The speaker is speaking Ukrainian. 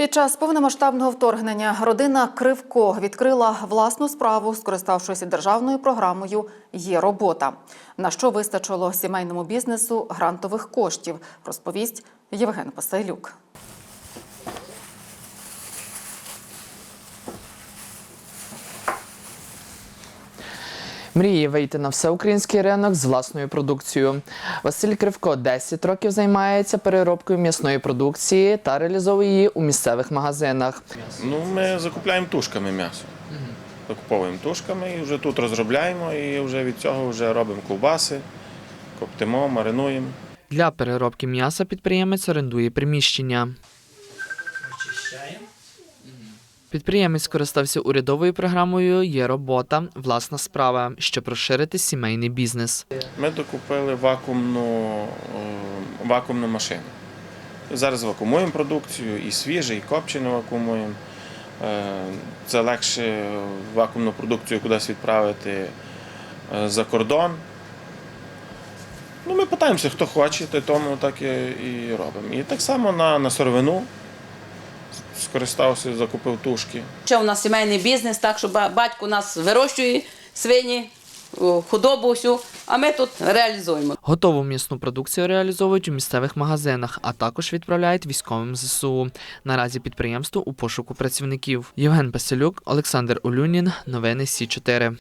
Під час повномасштабного вторгнення родина Кривко відкрила власну справу, скориставшись державною програмою Є робота. На що вистачило сімейному бізнесу грантових коштів, розповість Євген Пасайлюк. Мріє вийти на всеукраїнський ринок з власною продукцією. Василь Кривко 10 років займається переробкою м'ясної продукції та реалізовує її у місцевих магазинах. Ну, ми закупляємо тушками м'ясо. Закуповуємо тушками і вже тут розробляємо, і вже від цього вже робимо ковбаси, коптимо, маринуємо. Для переробки м'яса підприємець орендує приміщення. Підприємець скористався урядовою програмою Є робота, власна справа, щоб розширити сімейний бізнес. Ми докупили вакуумну, е, вакуумну машину. Зараз вакуумуємо продукцію, і свіже, і копчене вакуумуємо. Е, Це легше вакуумну продукцію кудись відправити е, за кордон. Ну, ми питаємося, хто хоче, то тому так і робимо. І так само на, на сировину скористався, закупив тушки. Ще у нас сімейний бізнес, так що ба- батько у нас вирощує свині, худобу всю, а ми тут реалізуємо. Готову м'ясну продукцію реалізовують у місцевих магазинах, а також відправляють військовим ЗСУ. Наразі підприємство у пошуку працівників. Євген Пасилюк, Олександр Улюнін, Новини Сі 4